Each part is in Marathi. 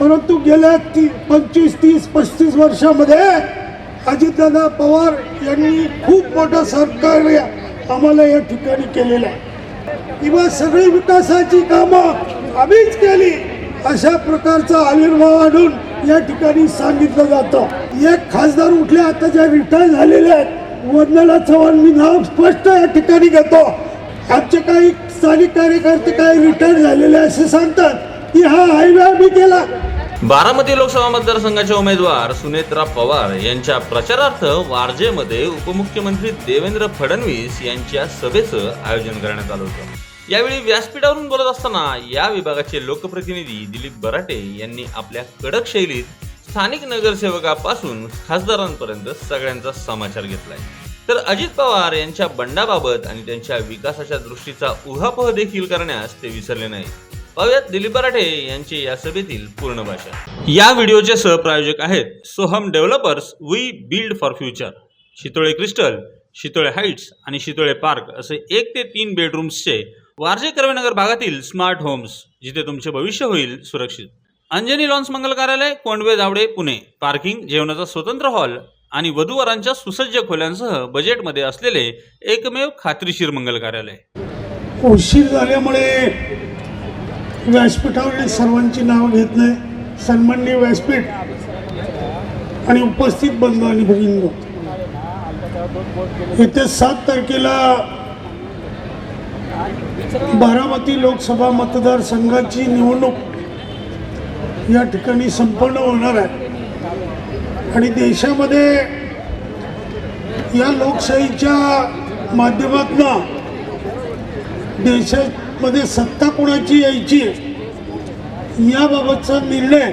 परंतु गेल्या ती पंचवीस तीस पस्तीस वर्षामध्ये अजितदादा पवार यांनी खूप मोठं सहकार्य आम्हाला या ठिकाणी केलेलं आहे. किंवा सगळी विकासाची कामं आम्हीच केली अशा प्रकारचा आविर्भाव आणून या ठिकाणी सांगितलं जातं. एक खासदार उठले आता ज्या रिटायर झालेल्या आहेत वंदना चव्हाण मी नाव स्पष्ट या ठिकाणी घेतो. आमचे काही स्थानिक कार्यकर्ते काही रिटायर झालेले असे सांगतात. की हा हायवे केला. बारामती लोकसभा मतदारसंघाचे उमेदवार सुनेत्रा पवार यांच्या प्रचारार्थ वारजेमध्ये उपमुख्यमंत्री देवेंद्र फडणवीस यांच्या सभेचं आयोजन करण्यात आलं होतं. यावेळी व्यासपीठावरून बोलत असताना या विभागाचे लोकप्रतिनिधी दिलीप बराटे यांनी आपल्या कडक शैलीत स्थानिक नगरसेवकापासून खासदारांपर्यंत सगळ्यांचा समाचार घेतलाय. तर अजित पवार यांच्या बंडाबाबत आणि त्यांच्या विकासाच्या दृष्टीचा उहापोह देखील करण्यास ते विसरले नाहीत. पाहूयात दिलीप बराठे यांची या सभेतील पूर्ण भाषा या व्हिडिओचे सहप्रायोजक आहेत Soham developers we build for future. Shitole crystal Shitole heights आणि शितोळे पार्क असे एक ते तीन बेडरूम्सचे वारजे कर्वेनगर भागातील स्मार्ट होम्स जिथे तुमचे भविष्य होईल सुरक्षित. अंजनी लॉन्स मंगल कार्यालय कोंडवे दावडे पुणे. पार्किंग जेवणाचा स्वतंत्र हॉल आणि वधूवरांच्या सुसज्ज खोल्यांसह बजेटमध्ये असलेले एकमेव खात्रीशीर मंगल कार्यालय. उशीर झाल्यामुळे व्यासपीठावरील सर्वांची नावं घेत नाही. सन्माननीय व्यासपीठ आणि उपस्थित बंधू आणि भगिनी येत्या सात तारखेला बारामती लोकसभा मतदारसंघाची निवडणूक या ठिकाणी संपन्न होणार आहे. आणि देशामध्ये या लोकशाहीच्या माध्यमातून मध्ये सत्ता कोणाची यायची? याबाबतचा निर्णय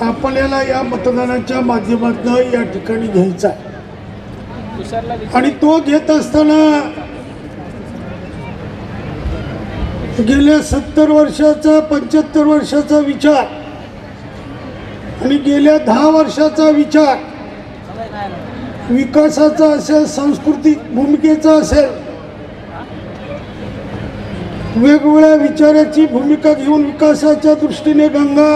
आपल्याला या मतदानाच्या माध्यमातून या ठिकाणी घ्यायचा आणि तो घेत असताना गेल्या सत्तर वर्षाचा पंच्याहत्तर वर्षाचा विचार आणि गेल्या दहा वर्षाचा विचार विकासाचा असेल सांस्कृतिक भूमिकेचा असेल वेगवेगळ्या विचाराची भूमिका घेऊन विकासाच्या दृष्टीने गंगा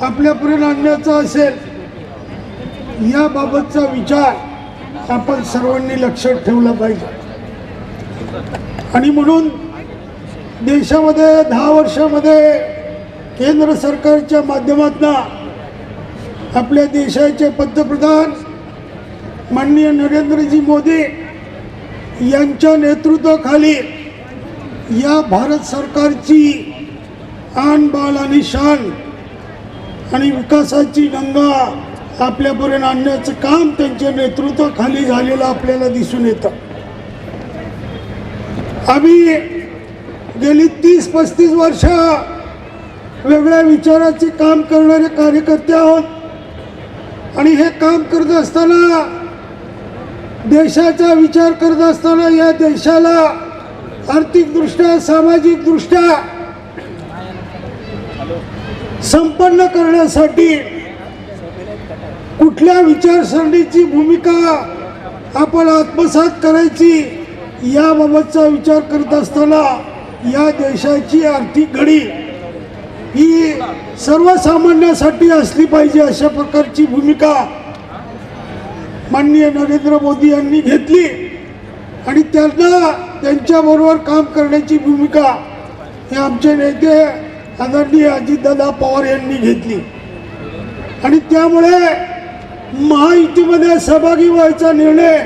आपल्यापर्यंत आणण्याचा असेल याबाबतचा विचार आपण सर्वांनी लक्षात ठेवला पाहिजे. आणि म्हणून देशामध्ये दहा वर्षामध्ये केंद्र सरकारच्या माध्यमातून आपल्या देशाचे पंतप्रधान माननीय नरेंद्रजी मोदी यांच्या नेतृत्वाखाली या भारत सरकारची आन बाल आणि शान आणि विकासाची गंगा आपल्यापर्यंत आणण्याचं काम त्यांच्या नेतृत्वाखाली झालेलं आपल्याला दिसून येतं. आम्ही गेली तीस पस्तीस वर्ष वेगळ्या विचाराचे काम करणारे कार्यकर्ते आहोत. आणि हे काम करत असताना देशाचा विचार करत असताना या देशाला आर्थिकदृष्ट्या सामाजिकदृष्ट्या संपन्न करण्यासाठी कुठल्या विचारसरणीची भूमिका आपण आत्मसात करायची याबाबतचा विचार करत असताना या देशाची आर्थिक घडी ही सर्वसामान्यासाठी असली पाहिजे अशा प्रकारची भूमिका माननीय नरेंद्र मोदी यांनी घेतली. आणि त्यांना त्यांच्याबरोबर काम करण्याची भूमिका हे आमचे नेते आदरणीय अजितदादा पवार यांनी घेतली. आणि त्यामुळे महायुतीमध्ये सहभागी व्हायचा निर्णय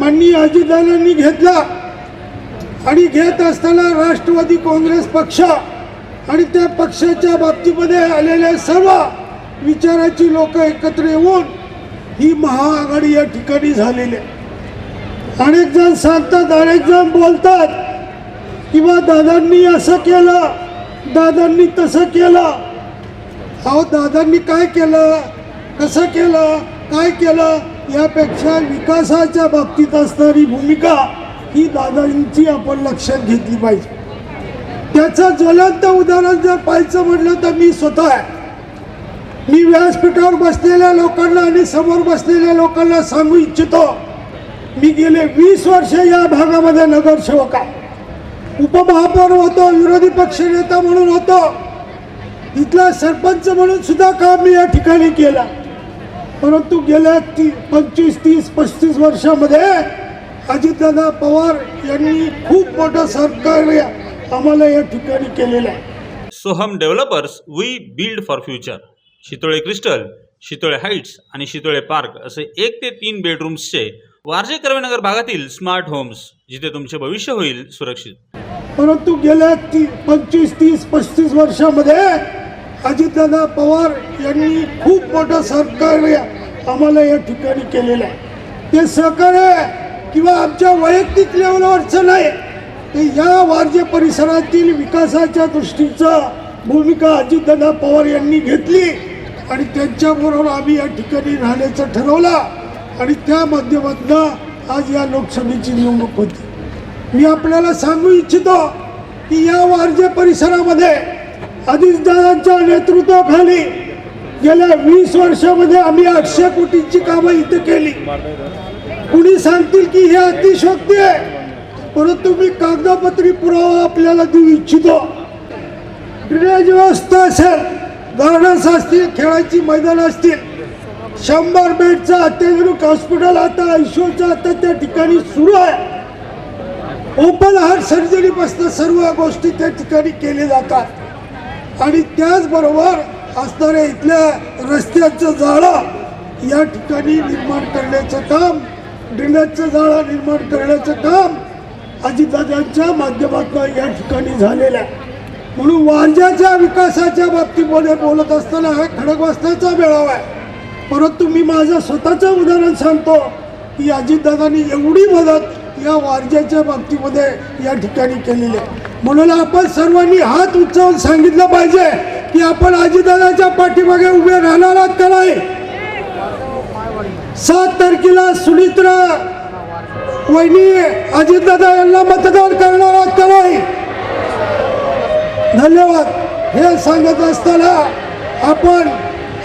माननीय अजितदादांनी घेतला. आणि घेत असताना राष्ट्रवादी काँग्रेस पक्ष आणि त्या पक्षाच्या बाबतीमध्ये आलेल्या सर्व विचाराची लोक एकत्र येऊन ही महाआघाडी या ठिकाणी झालेली आहे. अनेक जण सांगतात अनेक जण बोलतात किंवा दादांनी असं केलं दादांनी तसं केलं. अहो दादांनी काय केलं कसं केलं काय केलं यापेक्षा विकासाच्या बाबतीत असणारी भूमिका ही दादांची आपण लक्षात घेतली पाहिजे. त्याचं ज्वलंत उदाहरण जर पाहायचं म्हटलं तर मी स्वतः आहे. मी व्यासपीठावर बसलेल्या लोकांना आणि समोर बसलेल्या लोकांना सांगू इच्छितो मी गेले वीस वर्ष या भागामध्ये नगरसेवक आहे. उपमहापौर होतो विरोधी पक्षनेता म्हणून होतो. इथला सरपंच म्हणून सुद्धा काम मी या ठिकाणी केला. परंतु गेल्या ती पंचवीस तीस पस्तीस वर्षामध्ये अजितदादा पवार यांनी खूप मोठं सहकार्य आम्हाला या ठिकाणी केलेलं आहे. Soham developers we build for future Shitole crystal Shitole heights आणि शितोळे पार्क असे एक ते तीन बेडरूम्सचे वारजे कर्वेनगर भागातील स्मार्ट होम्स जिथे तुमचे भविष्य होईल सुरक्षित. परंतु गेल्या ती पंचवीस तीस पस्तीस वर्षामध्ये अजितदादा पवार यांनी खूप मोठं सहकार्य आम्हाला या ठिकाणी केलेलं आहे. ते सहकार्य किंवा आमच्या वैयक्तिक लेवलवरचं नाही ते या वारजे परिसरातील विकासाच्या दृष्टीचं भूमिका अजितदादा पवार यांनी घेतली आणि त्यांच्याबरोबर आम्ही या ठिकाणी राहण्याचं ठरवलं. आणि त्या माध्यमातून आज या लोकसभेची निवडणूक होती. मी आपल्याला सांगू इच्छितो की या वारजे परिसरामध्ये अजितदादांच्या नेतृत्वाखाली गेल्या वीस वर्षामध्ये आम्ही आठशे कोटींची कामं इथं केली. कुणी सांगतील की हे अतिशोक्ती आहे? परंतु मी कागदपत्री पुरावा आपल्याला देऊ इच्छितो. ड्रेनेज व्यवस्था असेल गार्डन्स असतील खेळाची मैदान असतील शंभर बेडचं अत्याधुनिक हॉस्पिटल आता आयसीयूचं आता त्या ठिकाणी सुरू आहे. ओपन हार्ट सर्जरीपासून सर्व गोष्टी त्या ठिकाणी केल्या जातात. आणि त्याचबरोबर असणाऱ्या इथल्या रस्त्याचं जाळं या ठिकाणी निर्माण करण्याचं काम ड्रेनेजचं जाळं निर्माण करण्याचं काम अजितदादांच्या माध्यमातून या ठिकाणी झालेलं आहे. म्हणून वारज्याच्या विकासाच्या बाबतीमध्ये बोलत असताना हा खडकवासनाचा मेळावा आहे. परंतु मी माझं स्वतःचं उदाहरण सांगतो. की अजितदादांनी एवढी मदत या वारज्याच्या बाबतीमध्ये या ठिकाणी केलेली आहे. म्हणून आपण सर्वांनी हात उंचावून सांगितलं पाहिजे की आपण अजितदादाच्या पाठीमागे उभे राहणार आहात का नाही? सात तारखेला सुनित्रा वहिनी अजितदादा यांना मतदान करणार आहात का नाही? धन्यवाद. हे सांगत असताना आपण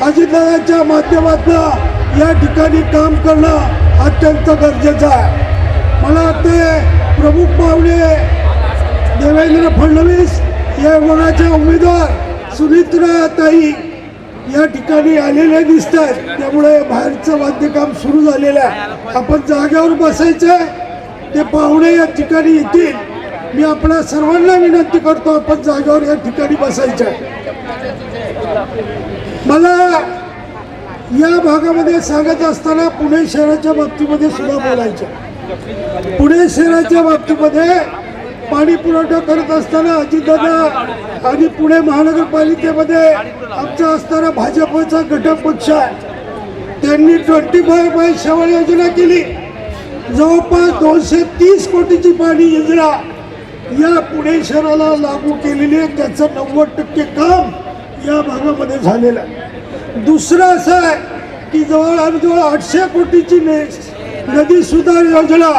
अजितदादाच्या माध्यमातून या ठिकाणी काम करणं अत्यंत गरजेचं आहे. मला ते प्रमुख पाहुणे देवेंद्र फडणवीस या वनाचे उमेदवार सुमित्रा ताई या ठिकाणी आलेले दिसत आहेत त्यामुळे बाहेरचं बांधकाम सुरू झालेलं आहे. आपण जागेवर बसायचं आहे. ते पाहुणे या ठिकाणी येतील. मी आपल्या सर्वांना विनंती करतो आपण जागेवर या ठिकाणी बसायचं आहे. मला या भागामध्ये सांगत असताना पुणे शहराच्या बाबतीमध्ये सुद्धा बोलायचं. पुणे शहराच्या बाबतीमध्ये पाणी पुरवठा करत असताना अजितदादा आणि पुणे महानगरपालिकेमध्ये आमचा असताना भाजपचा घटक पक्ष आहे. त्यांनी ट्वेंटी फाय बाय सेवन योजना केली. जवळपास दोनशे तीस कोटीची पाणी योजना या पुणे शहराला लागू केलेली आहे. त्याचं नव्वद टक्के काम या भागामध्ये झालेलं. आहे दुसरं असं आहे की जवळ जवळ आठशे कोटीची नदी सुधार योजना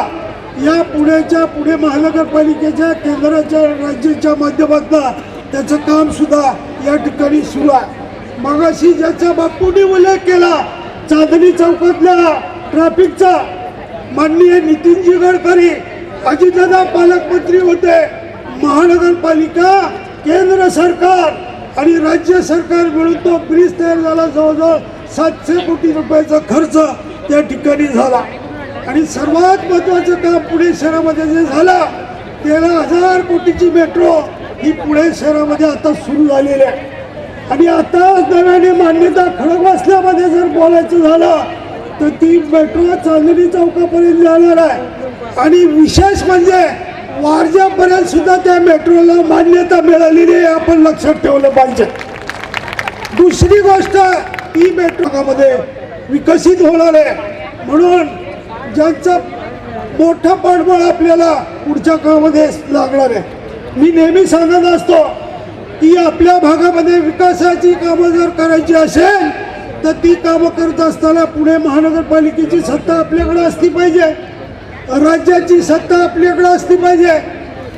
या पुण्याच्या पुणे महानगरपालिकेच्या केंद्राच्या राज्याच्या माध्यमातून त्याचं काम सुद्धा या ठिकाणी सुरू आहे. मगाशी ज्याचा बापूंनी उल्लेख केला चांदणी चौकातल्या ट्रॅफिकचा माननीय नितीनजी गडकरी अजितदादा पालकमंत्री होते महानगरपालिका केंद्र सरकार आणि राज्य सरकार मिळून तो ब्रिज तयार झाला जवळजवळ सातशे कोटी रुपयाचा खर्च त्या ठिकाणी झाला. आणि सर्वात महत्त्वाचं काम पुणे शहरामध्ये जे झालं तेरा हजार कोटीची मेट्रो ही पुणे शहरामध्ये आता सुरू झालेली आहे. आणि आता नव्याने मान्यता खडकवासल्यामध्ये जर बोलायचं झालं तर ती मेट्रो चांदणी चौकापर्यंत जाणार आहे. आणि विशेष म्हणजे वारजापर्यंत सुद्धा त्या मेट्रोला मान्यता मिळालेली आहे आपण लक्षात ठेवलं पाहिजे. दुसरी गोष्ट ई मेट्रोमध्ये विकसित होणार आहे. म्हणून ज्यांचं मोठं पाठबळ आपल्याला पुढच्या काळामध्ये लागणार आहे. मी नेहमी सांगत असतो की आपल्या भागामध्ये विकासाची कामं जर करायची असेल तर ती कामं करत असताना पुणे महानगरपालिकेची सत्ता आपल्याकडे असली पाहिजे. राज्याची सत्ता आपल्याकडे असली पाहिजे.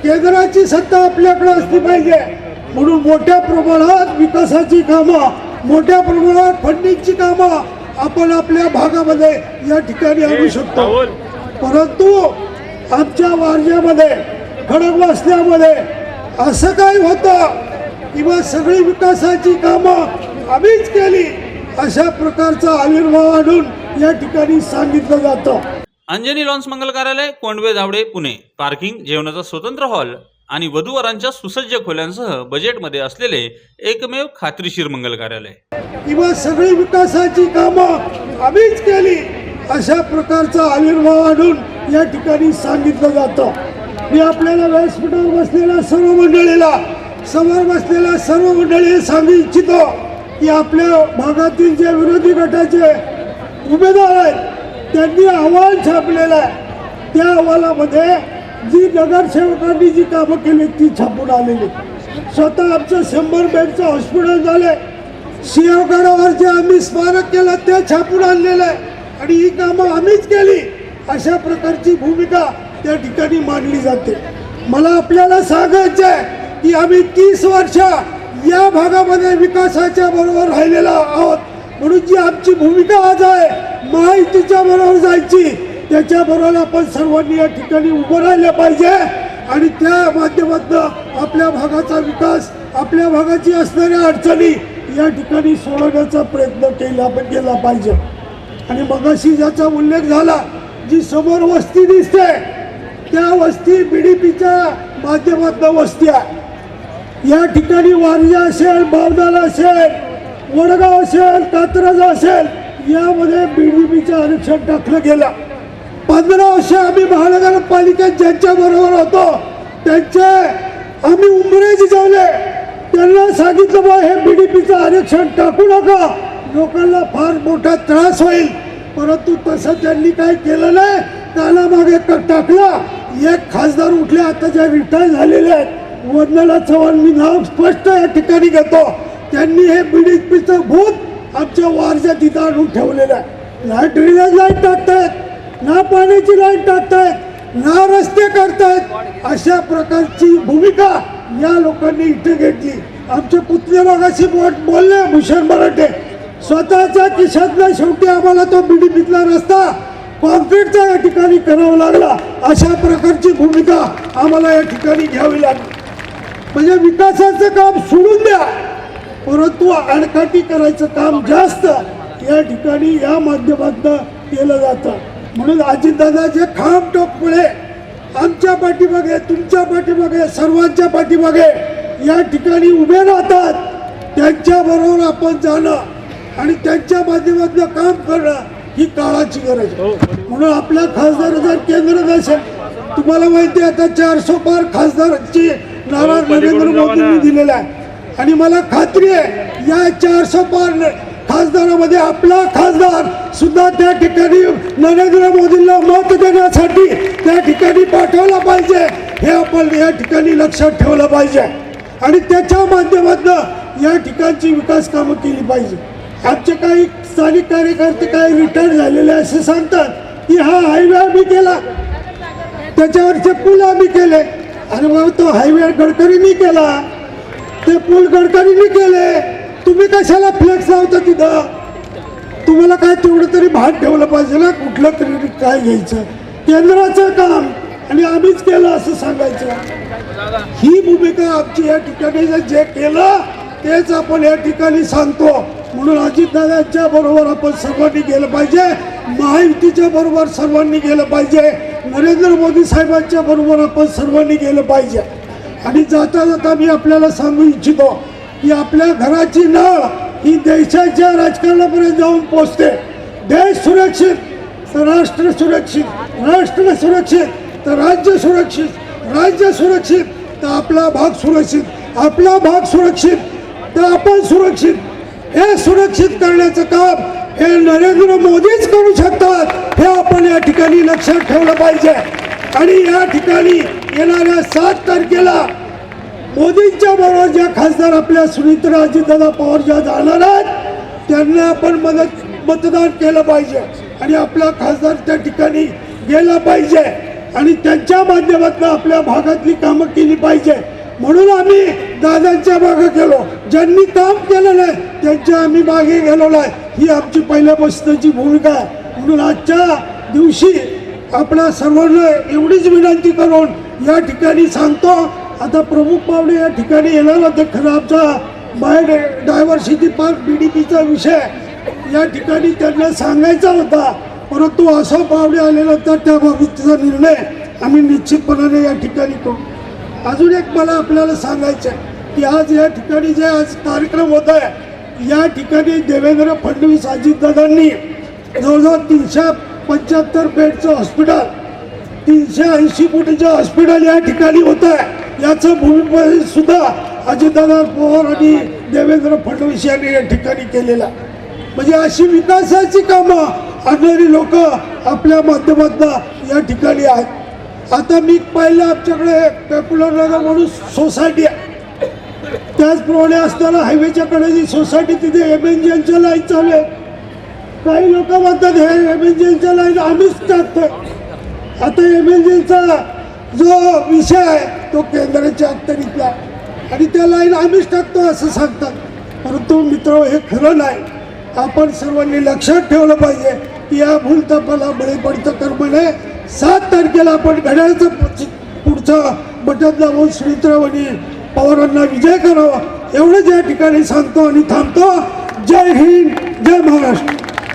केंद्राची सत्ता आपल्याकडे असली पाहिजे. म्हणून मोठ्या प्रमाणात विकासाची कामं मोठ्या प्रमाणात फंडिंगची कामं आपण आपल्या भागामध्ये या ठिकाणी आणू शकतो. परंतु आमच्या वारज्यामध्ये खडकवासल्यामध्ये असं काय होतं किंवा सगळी विकासाची कामं आम्हीच केली अशा प्रकारचा आविर्भाव आणून या ठिकाणी सांगितलं जातं. अंजनी लॉन्स मंगल कार्यालय कोंडवे धावडे पुणे. पार्किंग जेवणाचा स्वतंत्र हॉल आणि वधूवरांच्या सुसज्ज खोल्यांसह बजेटमध्ये असलेले एकमेव खात्रीशीर मंगल कार्यालय. किंवा सगळी विकासाची कामं आम्हीच केली अशा प्रकारचा आविर्भाव आणून या ठिकाणी सांगितलं जातं. मी आपल्याला व्यासपीठावर बसलेल्या सर्व मंडळीला समोर बसलेल्या सर्व मंडळी सांगू इच्छितो की आपल्या भागातील जे विरोधी गटाचे उमेदवार आहेत त्यांनी अहवाल छापलेला आहे. त्या अहवालामध्ये जी नगरसेवकांनी जी कामं केली ती छापून आलेली. स्वतः आमचं शंभर बेडचं हॉस्पिटल झालंय. सिंहगडावर जे आम्ही स्मारक केलं ते छापून आणलेलं आहे. आणि ही कामं आम्हीच केली. अशा प्रकारची भूमिका त्या ठिकाणी मांडली जाते. मला आपल्याला सांगायचं आहे की आम्ही तीस वर्ष या भागामध्ये विकासाच्या बरोबर राहिलेला आहोत. म्हणून जी आमची भूमिका आज आहे माहितीच्या बरोबर जायची त्याच्याबरोबर आपण सर्वांनी या ठिकाणी उभं राहिलं पाहिजे. आणि त्या माध्यमातून आपल्या भागाचा विकास आपल्या भागाची असणाऱ्या अडचणी या ठिकाणी सोडवण्याचा प्रयत्न केला पण केला पाहिजे. आणि मगाशी ज्याचा उल्लेख झाला जी समोर वस्ती दिसते त्या वस्ती बी डी पीच्या माध्यमातून वस्ती आहे. या ठिकाणी वारजा असेल बावदाला असेल वडगाव असेल कात्रज असेल यामध्ये बी डी पीचं आरक्षण टाकलं गेलं पंधरा वर्ष आम्ही महानगरपालिकेत ज्यांच्या बरोबर होतो त्यांचे आम्ही उमरे जिजवले त्यांना सांगितलं बा हे बी डी पीचं आरक्षण टाकू नका. लोकांना फार मोठा त्रास होईल. परंतु तसं त्यांनी काय केलं नाही. कानामागे क- टाकला. एक खासदार उठले आता ज्या रिटायर झालेले आहेत. वंदना चव्हाण मी नाव स्पष्ट या ठिकाणी घेतो. त्यांनी हे बी पिचं पीचं भूत आमच्या वारच्या तिथं आणून ठेवलेलं आहे. ना ड्रेनेज लाइट टाकतायत ना पाण्याची लाईन टाकतायत ना रस्ते करतायत अशा प्रकारची भूमिका या लोकांनी इथे घेतली. आमचे पुतणे मागाशी बोट बोलले भूषण मराठे. स्वतःच्या खिशातला शेवटी आम्हाला तो बीडीपीतला रस्ता कॉन्क्रीटचा या ठिकाणी करावा लागला. अशा प्रकारची भूमिका आम्हाला या ठिकाणी घ्यावी लागली. म्हणजे विकासाचं काम सोडून द्या. परंतु आडकाठी करायचं काम जास्त या ठिकाणी या माध्यमातून केलं जातं. म्हणून अजितदादा जे खाम टोकपुळे आमच्या पाठीमागे तुमच्या पाठीमागे सर्वांच्या पाठीमागे या ठिकाणी उभे राहतात त्यांच्याबरोबर आपण जाणं आणि त्यांच्या माध्यमातून काम करणं ही काळाची गरज आहे. म्हणून आपला खासदार जर केंद्रात असेल तुम्हाला माहिती आहे आता चारशे पार खासदारांची नारा नरेंद्र मोदींनी दिलेला आहे. आणि मला खात्री आहे या चारशे पार खासदारामध्ये आपला खासदार सुद्धा त्या ठिकाणी नरेंद्र मोदींना मत देण्यासाठी त्या ठिकाणी पाठवला पाहिजे. हे आपण या ठिकाणी लक्षात ठेवलं पाहिजे. आणि त्याच्या माध्यमातून या ठिकाणची विकास कामं केली पाहिजे. आमचे काही स्थानिक कार्यकर्ते काही रिटायर झालेले असे सांगतात की हा हायवे आम्ही केला. त्याच्यावरचे पूल आम्ही केले. अरे बाबा तो हायवे गडकरींनी केला. ते पूल गडकरींनी केले. तुम्ही कशाला फ्लेक्स लावता तिथं? तुम्हाला काय तेवढं तरी भान ठेवलं पाहिजे ना कुठलं तरी काय घ्यायचं. केंद्राचं काम. आणि आम्हीच केलं असं सांगायचं. ही भूमिका आमची या ठिकाणी जे- जे केलं तेच आपण या ठिकाणी सांगतो. म्हणून अजितदादांच्या बरोबर आपण सर्वांनी गेलं पाहिजे. महायुतीच्या बरोबर सर्वांनी गेलं पाहिजे. नरेंद्र मोदी साहेबांच्या बरोबर आपण सर्वांनी गेलं पाहिजे. आणि जाता जाता मी आपल्याला सांगू इच्छितो की आपल्या घराची नाळ ही देशाच्या राजकारणापर्यंत जाऊन पोचते देश सुरक्षित तर राष्ट्र सुरक्षित राष्ट्र सुरक्षित तर राज्य सुरक्षित राज्य सुरक्षित तर आपला भाग सुरक्षित आपला भाग सुरक्षित तर आपण सुरक्षित. हे सुरक्षित करण्याचं काम हे नरेंद्र मोदीच करू शकतात हे आपण या ठिकाणी लक्षात ठेवलं पाहिजे. आणि या ठिकाणी येणाऱ्या सात तारखेला मोदींच्या बरोबर ज्या खासदार आपल्या सुनित्रा पवार ज्या जाणार आहेत त्यांना आपण मदत मतदान केलं पाहिजे. आणि आपला खासदार त्या ठिकाणी गेला पाहिजे. आणि त्यांच्या माध्यमातून आपल्या भागातली कामं केली पाहिजे. म्हणून आम्ही दादांच्या मागे गेलो. ज्यांनी काम केलं नाही त्यांच्या आम्ही मागे गेलो नाही. ही आमची पहिल्यापासूनची भूमिका आहे. म्हणून आजच्या दिवशी आपल्या सर्वांना एवढीच विनंती करून या ठिकाणी सांगतो आता प्रमुख पाहुणे या ठिकाणी येणार होते खरं आमचा biodiversity park B D पीचा विषय. या ठिकाणी त्यांना सांगायचा होता परंतु असं पाहुणे त्या त्याबाबतचा निर्णय आम्ही निश्चितपणाने या ठिकाणी करू. अजून एक मला आपल्याला सांगायचं आहे की आज या ठिकाणी जे आज कार्यक्रम होत आहे या ठिकाणी देवेंद्र फडणवीस अजितदादांनी जवळजवळ तीनशे पंच्याहत्तर बेडचं हॉस्पिटल तीनशे ऐंशी कोटीचं हॉस्पिटल या ठिकाणी होतं आहे. याचं भूमिपूजन सुद्धा अजितदादा पवार आणि देवेंद्र फडणवीस यांनी या ठिकाणी केलेलं म्हणजे अशी विकासाची कामं आणणारी लोक आपल्या माध्यमातून या ठिकाणी आहेत. आता मी पाहिलं आमच्याकडे पॉप्युलर नगर म्हणून सोसायटी आहे. त्याचप्रमाणे असताना हायवेच्याकडे जी सोसायटी तिथे एम एन जीच्या लाईन चालू आहे. काही लोक म्हणतात हे एम एन जीच्या लाईन आम्हीच टाकतो आता एम जीचा जो विषय आहे तो केंद्राच्या अखत्यारीतला आणि त्या लाईन आम्हीच टाकतो असं सांगतात. परंतु मित्र हे खरं नाही. आपण सर्वांनी लक्षात ठेवलं पाहिजे की या भूलतापाला बळी पडतं कर्मने सात तारखेला आपण घड्याळचं पुढचं- पुढचं बटन दाबून श्रीत्रवणी पवारांना विजय करावा. एवढंच या ठिकाणी सांगतो आणि थांबतो. जय हिंद जय महाराष्ट्र.